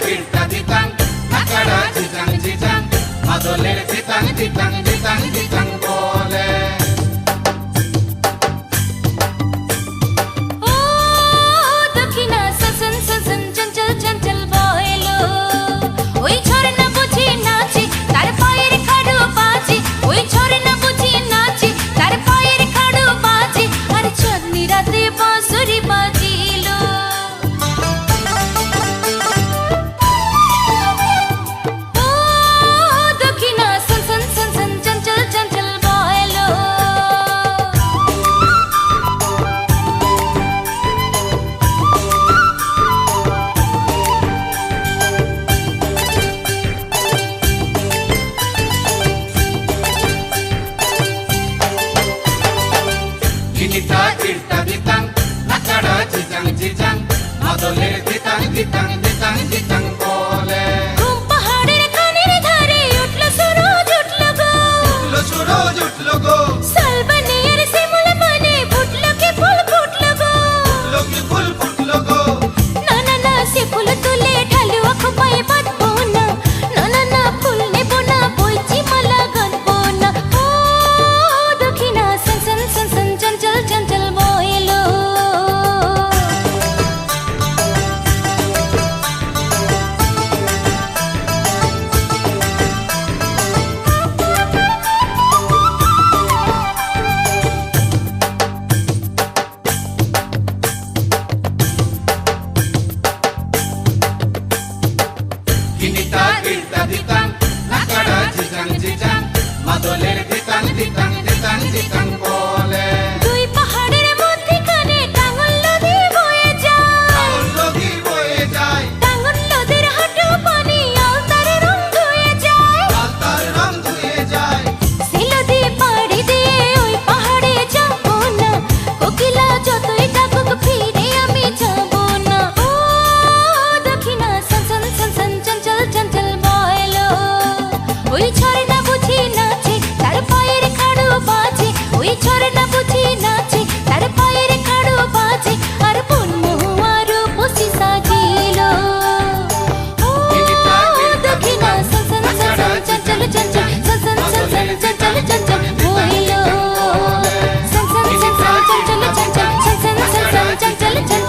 Batista. চিনিতা চিরতা দিতাং নাকাড়া চিচাং চিচাং মাদলের দিতাং দিতাং দিতাং দিতাং বলে ঘুম উঠল Jita, jita, jita, lakara, jijang, jijang. चल चल